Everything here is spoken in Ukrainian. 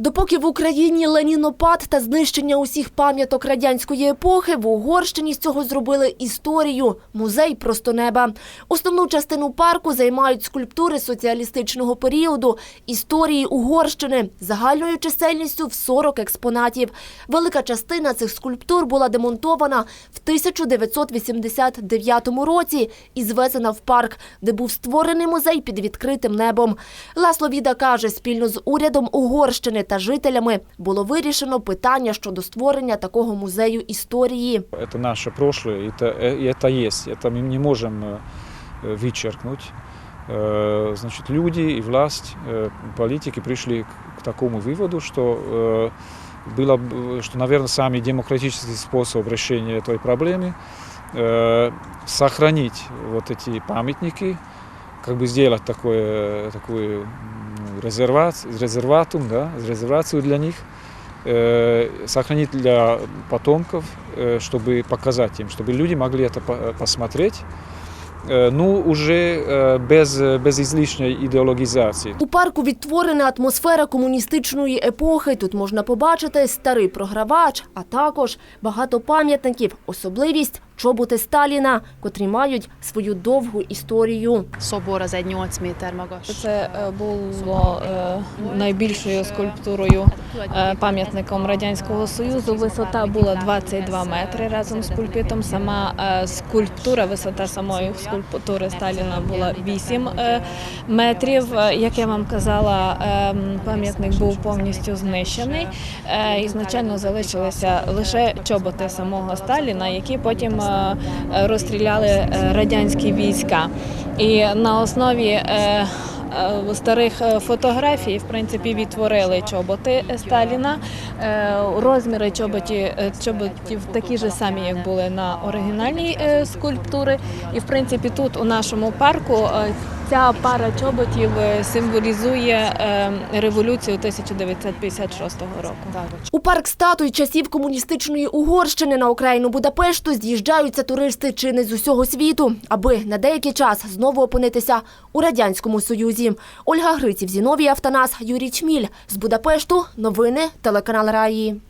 Допоки в Україні ленінопад та знищення усіх пам'яток радянської епохи, в Угорщині з цього зробили історію – музей просто неба. Основну частину парку займають скульптури соціалістичного періоду, історії Угорщини, загальною чисельністю в 40 експонатів. Велика частина цих скульптур була демонтована в 1989 році і звезена в парк, де був створений музей під відкритим небом. Ласло Віда каже, спільно з урядом Угорщини та жителями було вирішено питання щодо створення такого музею історії. Это наше прошлое, это, э, и это есть, это мы не можем э, э, вычеркнуть. Э, Значит, люди и власть, э, политики пришли к, к такому выводу, что э, было, бы- что, наверное, самый демократический способ решения этой проблемы э, сохранить вот эти памятники, как бы сделать такое, такую м, резерват, резерватум, да, резервацию для них, э, сохранить для потомков, э, чтобы показать им, чтобы люди могли это по- посмотреть, э, ну, уже э, без, без излишней идеологизации. У парку відтворена атмосфера комуністичної епохи. Тут можна побачити старий програвач, а також багато пам'ятників. Особливість – чоботи Сталіна, котрі мають свою довгу історію. szobor az egy 8. Це е, було е, найбільшою скульптурою е, пам'ятником радянського союзу. Висота була 22 метри разом з пульпітом. Сама е, скульптура, висота самої скульптури Сталіна була 8 е, метрів. Е, Як я вам казала, е, пам'ятник був повністю знищений. Е, Ізначально залишилися лише чоботи самого Сталіна, які потім е, е, розстріляли е, радянські війська. І на основі е, е, старих е, фотографій, в принципі, відтворили чоботи Сталіна. Е, Розміри чоботі, е, чоботів такі ж самі, як були на оригінальній е, скульптури. І в принципі, тут у нашому парку е, ця пара чоботів е, символізує е, революцію 1956 року. У парк статуй часів комуністичної Угорщини на окраїну Будапешту з'їжджаються туристи чи не з усього світу, аби на деякий час знову опинитися у Радянському Союзі. Ольга Гриців, Зіновій Автонас, Юрій Чміль. З Будапешту. Новини телеканал Раї.